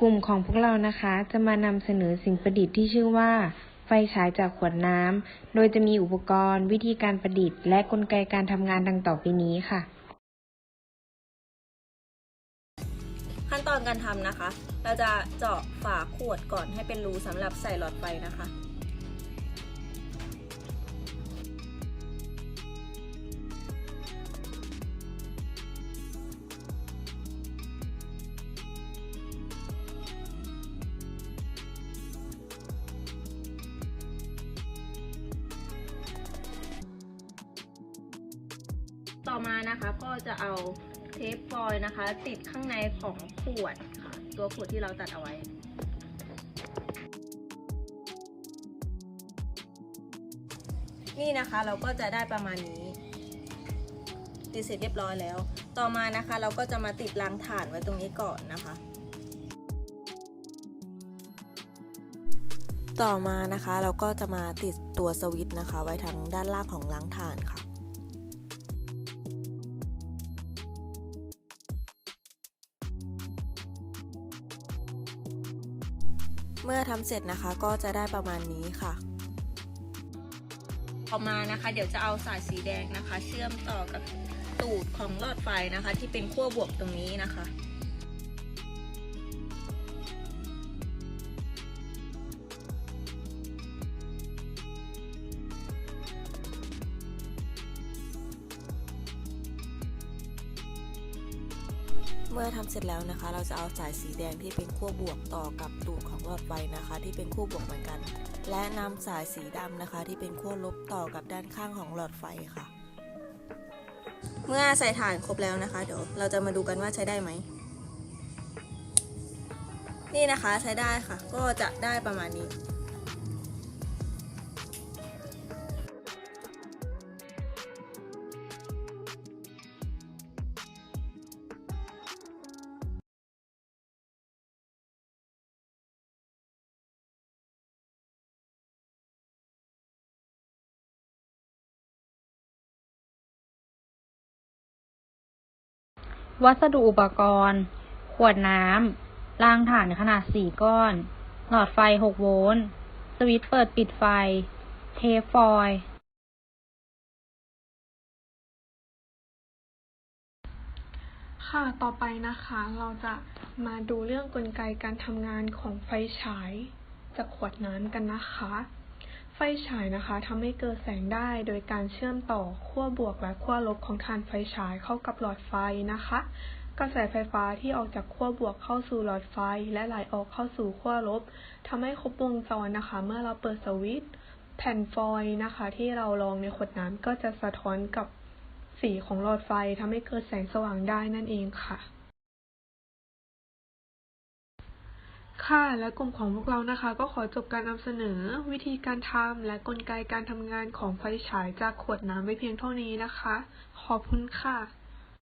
กลุ่มของพวกเรานะคะ จะมานำเสนอสิ่งประดิษฐ์ที่ชื่อว่า ไฟฉายจากขวดน้ำ โดยจะมีอุปกรณ์ วิธีการประดิษฐ์ และกลไกการทำงานดังต่อไปนี้ค่ะ ขั้นตอนการทำนะคะ เราจะเจาะฝาขวดก่อนให้เป็นรูสำหรับใส่หลอดไฟนะคะ ต่อมานะคะก็จะเอาเทปฟอยล์นะคะ ติดข้างในของขวดค่ะ ตัวขวดที่เราตัดเอาไว้นี่นะคะเราก็จะได้ประมาณนี้ ติดเสร็จเรียบร้อยแล้ว ต่อมานะคะเราก็จะมาติดรางถ่านไว้ตรงนี้ก่อนนะคะ ต่อมานะคะเราก็จะมาติดตัวสวิตช์นะคะ ไว้ทางด้านล่างของรางถ่านค่ะ เมื่อทำเสร็จนะคะก็จะได้ประมาณนี้ค่ะ ต่อมานะคะ เดี๋ยวจะเอาสายสีแดงนะคะ เชื่อมต่อกับตูดของหลอดไฟนะคะ ที่เป็นขั้วบวกตรงนี้นะคะ เมื่อทำเสร็จแล้วนะคะ เราจะเอาสายสีแดงที่เป็นขั้วบวกต่อกับตูดของหลอดไฟนะคะ ที่เป็นขั้วบวกเหมือนกัน และนำสายสีดำนะคะ ที่เป็นขั้วลบต่อกับด้านข้างของหลอดไฟค่ะ เมื่อใส่ถ่านครบแล้วนะคะ เดี๋ยวเราจะมาดูกันว่าใช้ได้ไหมนี่นะคะใช้ได้ค่ะ ก็จะได้ประมาณนี้ วัสดุอุปกรณ์ ขวดน้ำรางถ่านขนาด4ก้อน หลอดไฟ6โวลต์ สวิตช์เปิดปิดไฟ เทปฟอยล์ค่ะ ต่อไปนะคะ เราจะมาดูเรื่องกลไกการทำงานของไฟฉายจากขวดน้ำกันนะคะ ฟฉายนะคะทำให้เกิดแสงได้โดยการเชื่อมต่อขั้วบวกและขั้วลบของถ่านไฟฉายเข้ากับหลอดไฟนะคะ กระแสไฟฟ้าที่ออกจากขั้วบวกเข้าสู่หลอดไฟ และไหลออกเข้าสู่ขั้วลบทำให้ครบวงจรนะคะ เมื่อเราเปิดสวิตช์แผ่นฟอยล์นะคะ ที่เรารองในขวดน้ำก็จะสะท้อนกับสีของหลอดไฟทำให้เกิดแสงสว่างได้นั่นเองค่ะ ค่ะ และกลุ่มของพวกเรานะคะ ก็ขอจบการนำเสนอ วิธีการทำและกลไกการทำงานของไฟฉายจากขวดน้ำไว้เพียงเท่านี้นะคะ ขอบคุณค่ะ